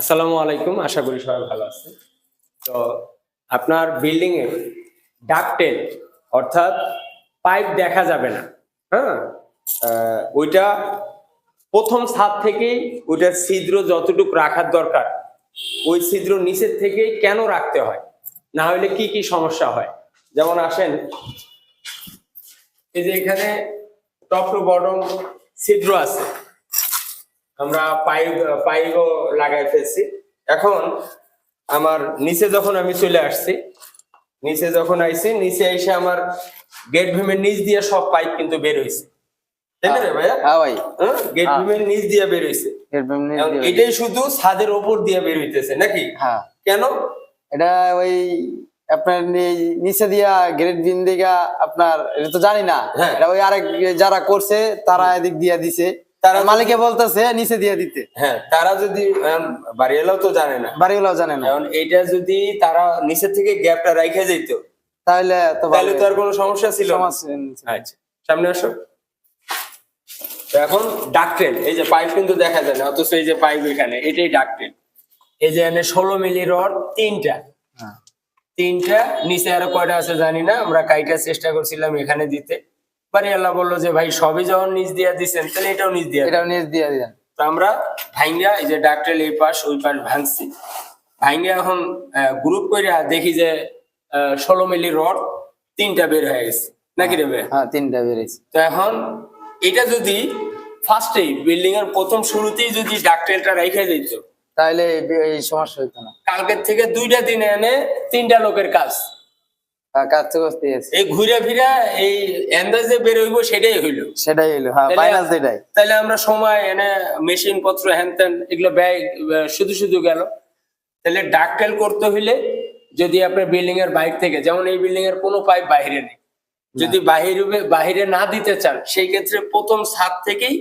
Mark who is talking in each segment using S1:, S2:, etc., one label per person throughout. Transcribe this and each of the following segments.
S1: আসসালামু আলাইকুম, আশা করি সবাই ভালো আছে তো আপনার বিল্ডিং এ ডাকটেল অর্থাৎ পাইপ দেখা যাবে না হ্যাঁ? ওইটা প্রথম ছাদ থেকেই ওইটার ছিদ্র যতটুকু রাখার দরকার, ওই ছিদ্র নিচের থেকেই কেন রাখতে হয়? না হলে কি কি সমস্যা হয়? যেমন আসেন, এই যে এখানে টপ টু বটম ছিদ্র আছে। আমরা পাইপ পাইপও লাগাই ফেলছি। এখন আমার নিচে যখন আমি চলে আসছি নিচে যখন আইছি নিচে এসে আমার গেট ভিমের নিচ দিয়ে সব পাইপ কিন্তু বের দিয়ে- এটাই শুধু ছাদের ওপর দিয়ে বের হইতেছে নাকি?
S2: হ্যাঁ।
S1: কেন?
S2: এটা ওই আপনার নিচে দিয়া গ্রেড বিন দিকা আপনার এটা তো জানি না।
S1: হ্যাঁ।
S2: এটা ওই আরেক যারা করছে তারা এদিক দিয়া দিছে।
S1: তারা
S2: মালিকে বলতেছে নিচে দিয়ে দিতে।
S1: হ্যাঁ তারা যদি বাড়িওয়ালাও তো জানে না।
S2: বাড়িগুলো জানে না।
S1: এখন এটা যদি তারা নিচের থেকে গ্যাপটা রাইখে যেত
S2: তাহলে তো
S1: তাহলে তো আর কোনো সমস্যা ছিল। আচ্ছা সামনে আসো। এখন ডাকটেল এই যে পাইপ কিন্তু দেখা যায় না অথচ এই যে পাইপ এখানে এটাই ডাকটেল এই যে এখানে ষোলো মিলি রড তিনটা।
S2: হ্যাঁ।
S1: তিনটা নিচে আরও কয়টা আছে জানি না আমরা কাইটার চেষ্টা করছিলাম এখানে দিতে। বাড়ি আল্লাহ বলল যে ভাই সবই যখন নিজ দিয়ে দিচ্ছেন তাহলে এটাও নিজ দিয়ে
S2: এটাও নিজ দিয়ে দিলেন
S1: তো আমরা ভাইঙ্গা এই যে ডাকটেল এই পাশ ওই পাশ ভাঙছি। ভাইঙ্গা এখন গ্রুপ করে দেখি যে ষোলো মিলি রড তিনটা বের হয়ে গেছে। নাকি রে
S2: হ্যাঁ তিনটা বেরিয়েছে
S1: তো এখন এটা যদি ফার্স্টেই বিল্ডিং এর প্রথম শুরুতেই যদি ডাক্তারটা রেখে দিত
S2: তাহলে এই- সমস্যা হইতো না।
S1: কালকের থেকে দুইটা দিনে এনে তিনটা লোকের কাজ।
S2: কাজ তো করতে
S1: এই ঘুরে ফিরে এই এন্দাজে বের হইব সেটাই হইল।
S2: সেটাই হইল হ্যাঁ
S1: তাহলে-
S2: ফাইনাল তো
S1: তাহলে আমরা সময় এনে মেশিন পত্র হ্যান ত্যান এগুলো ব্যয় শুধু শুধু গেল। তাহলে ডাকটেল করতে হইলে যদি আপনার বিল্ডিং এর বাইরে থেকে যেমন এই বিল্ডিং এর কোনো পাইপ বাইরে নেই যদি বাহিরে বাহিরে না দিতে চান সেই ক্ষেত্রে প্রথম ছাদ থেকেই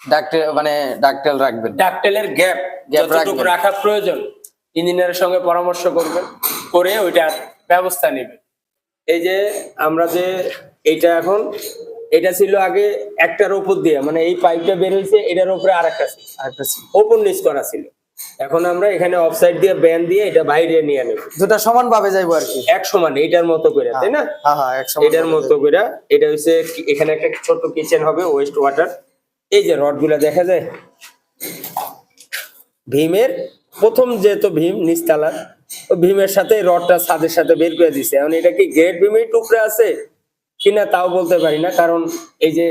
S2: ডাক্তার মানে ডাক্তার রাখবেন।
S1: ডাকটেলের গ্যাপ যতটুকু রাখা প্রয়োজন ইঞ্জিনিয়ারের সঙ্গে পরামর্শ করবেন করে ওইটার ব্যবস্থা নেবেন। এই যে আমরা যে এইটা এখন এটা ছিল আগে একটার উপর দিয়ে মানে এই পাইপটা বের হয়েছে এটার উপরে আর একটা
S2: আরেকটা ছিল।
S1: ওপর নিচ করা ছিল। এখন আমরা এখানে অফসাইড দিয়ে ব্যান দিয়ে এটা বাইরে নিয়ে নেব।
S2: দুটা সমান ভাবে যাইবো আর কি।
S1: এক সমান এইটার মতো করে তাই না?
S2: হ্যাঁ হ্যাঁ একশো
S1: এটার মতো করে। এটা হচ্ছে এখানে একটা ছোট কিচেন হবে ওয়েস্ট ওয়াটার এই যে রডগুলা দেখা যায়? ভীমের প্রথম যেহেতু ভীম নিচতলার ও ভীমের সাথে রডটা ছাদের সাথে বের করে দিছে। এখন এটা কি গ্রেট ভীমের টুকরা আছে? কিনা তাও বলতে পারি না কারণ এই যে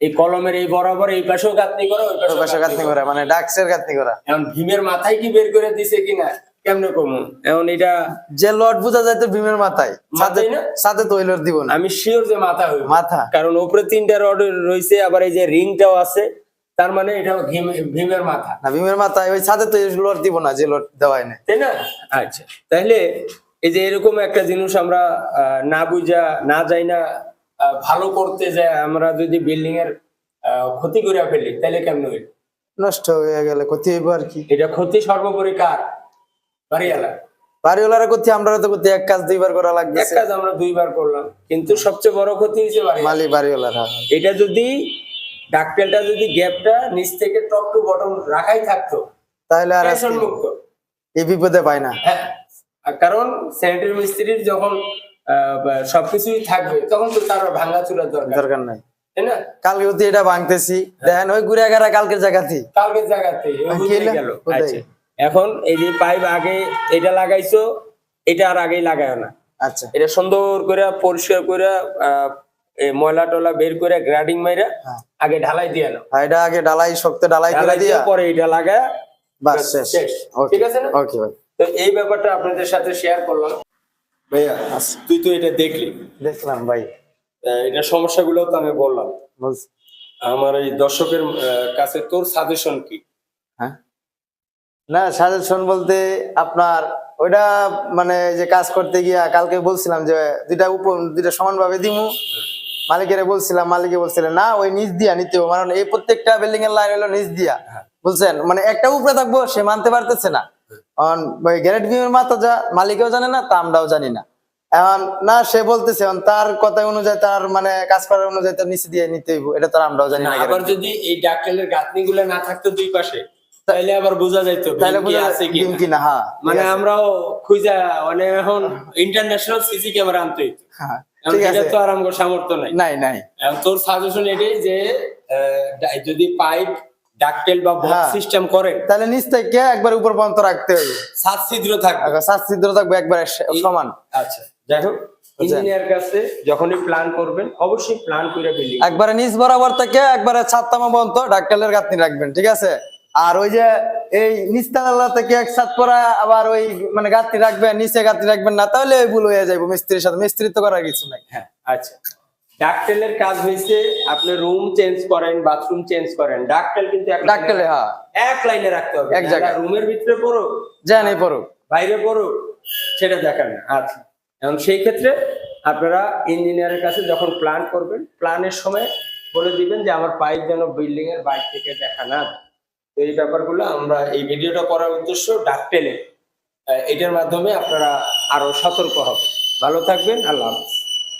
S1: এই কলমের এই বরাবর এই পাশেও গাঁথনি করা ওই পাশেও গাঁথনি করা।
S2: মানে ডাক্সের গাঁথনি করা।
S1: এখন ভীমের মাথায় কি বের করে দিছে কিনা কেমনে কমু? এখন এটা
S2: যে লট বোঝা যায় তো ভীমের মাথায়।
S1: মাথায় না?
S2: সাথে তো দিব না।
S1: আমি শিওর যে মাথা হই
S2: মাথা।
S1: কারণ উপরে তিনটা রড রয়েছে আবার এই যে রিংটাও আছে। তার মানে এটা ভীম- ভীমের মাথা।
S2: না ভীমের মাথায় ওই সাথে তো লট দিব না যে লট দেওয়াই না
S1: তাই না? আচ্ছা। তাহলে এই যে এরকম একটা জিনিস আমরা না বুঝা না যাই না ভালো করতে যায় আমরা যদি বিল্ডিং এর ক্ষতি করে ফেলি তাহলে কেমন হইল?
S2: নষ্ট হয়ে গেলে ক্ষতি হইব আর কি।
S1: এটা ক্ষতি সর্বোপরি কার? বাড়িওয়ালা।
S2: বাড়িওয়ালারা ক্ষতি আমরা তো করতে এক কাজ দুইবার করা
S1: লাগবে
S2: এক
S1: কাজ আমরা দুইবার করলাম কিন্তু সবচেয়ে বড় ক্ষতি হয়েছে বাড়ি
S2: বাড়িওয়ালারা।
S1: এটা যদি ডাকটেলটা যদি গ্যাপটা নিচ থেকে টপ টু বটম রাখাই থাকতো
S2: তাহলে আর
S1: মুক্ত।
S2: এই বিপদে পায় না।
S1: হ্যাঁ কারণ স্যানিটারি মিস্ত্রির যখন সবকিছুই থাকবে তখন তো তার ভাঙা চুরার দরকার।
S2: দরকার নাই।
S1: তাই না?
S2: কালকে অতি এটা ভাঙতেছি দেখেন ওই ঘুরে গেরা কালকের জায়গাতে।
S1: কালকের জায়গাতে? গেল। আচ্ছা। এখন এই যে পাইপ আগে এটা লাগাইছো এটা আর আগেই লাগায় না।
S2: আচ্ছা।
S1: এটা সুন্দর করে পরিষ্কার করে ময়লা টলা বের করে গ্রাডিং মাইরা
S2: হ্যাঁ।
S1: আগে ঢালাই দিয়ে নাও।
S2: এটা আগে ঢালাই শক্ত ঢালাই করে
S1: দিয়ে পরে এটা লাগা
S2: বাস শেষ।
S1: ঠিক আছে না?
S2: ওকে ভাই।
S1: তো এই ব্যাপারটা আপনাদের সাথে শেয়ার করলাম। ভাইয়া তুই তো এটা দেখলি।
S2: দেখলাম ভাই।
S1: এটা সমস্যাগুলো তো আমি বললাম। আমার এই দর্শকের কাছে তোর সাজেশন কি?
S2: হ্যাঁ? না সাজেশন বলতে আপনার ওইটা মানে যে কাজ করতে গিয়া কালকে বলছিলাম যে দুইটা উপর দুইটা সমানভাবে দিমু। মালিকের বলছিলাম মালিকে বলছিলেন না ওই নিচ দিয়া নিতে হবে। কারণ এই প্রত্যেকটা বিল্ডিং এর লাইন হলো নিচ দিয়া। বলছেন মানে একটা উপরে থাকব সে মানতে পারতেছে না। কারণ ওই গ্যারেট মাথা যা মালিকেও জানে না তা আমরাও জানি না। এখন না সে বলতেছে তার কথা অনুযায়ী তার মানে কাজ করার অনুযায়ী তার নিচে দিয়ে নিতে হইব। এটা তো আমরাও জানি না
S1: আবার যদি এই ডাক্তারের গাঁথনি গুলো না থাকতো দুই পাশে আবার বোঝা যাইতো
S2: তাহলে বোঝা
S1: আছে কি
S2: ডিম হ্যাঁ।
S1: মানে আমরাও খুঁজা মানে এখন ইন্টারন্যাশনাল সিসি ক্যামেরা আনতে হইতো।
S2: হ্যাঁ,
S1: এখন
S2: ঠিক
S1: সেটা
S2: আছে।
S1: তো আর আমার সামর্থ্য নাই।
S2: নাই নাই।
S1: তোর সাজেশন এটাই যে যদি পাইপ ডাকটেল বা বক্স
S2: হ্যাঁ।
S1: সিস্টেম করেন
S2: তাহলে নিচ থেকে একবার উপর পর্যন্ত রাখতে হবে?
S1: সাত ছিদ্র থাকবে।
S2: আচ্ছা, ছিদ্র থাকবে একবার সমান।
S1: আচ্ছা যাই হোক ইঞ্জিনিয়ার কাছে যখনই প্ল্যান করবেন অবশ্যই প্ল্যান করে বিল্ডিং
S2: একবারে নিচ বরাবর থেকে একবারে ছাদতামা পর্যন্ত ডাক্তারের গাঁথনি রাখবেন ঠিক আছে? আর ওই যে এই নিচতলা থেকে এক ছাদ পরা আবার ওই মানে গাঁথনি রাখবেন নিচে গাঁথনি রাখবেন না তাহলে ওই ভুল হয়ে যাব মিস্ত্রির সাথে। মিস্ত্রি তো করার কিছু নাই।
S1: হ্যাঁ আচ্ছা। ডাকটেলের কাজ হয়েছে আপনি রুম চেঞ্জ করেন বাথরুম চেঞ্জ করেন। ডাকটেল কিন্তু
S2: ডাক্তারে হ্যাঁ।
S1: এক লাইনে রাখতে হবে।
S2: এক জায়গায়।
S1: রুমের ভিতরে পড়ো
S2: জানি
S1: বাইরে পড়ো সেটা আচ্ছা। এবং সেই ক্ষেত্রে আপনারা ইঞ্জিনিয়ারের কাছে যখন প্ল্যান করবেন প্ল্যানের সময় বলে দিবেন যে আমার পাইপ যেন বিল্ডিং এর বাইরে থেকে দেখা না এই ব্যাপারগুলো আমরা এই ভিডিওটা করার উদ্দেশ্য ডাক ডাকটেলে এটার মাধ্যমে আপনারা আরও সতর্ক হবেন। ভালো থাকবেন, আল্লাহ হাফেজ।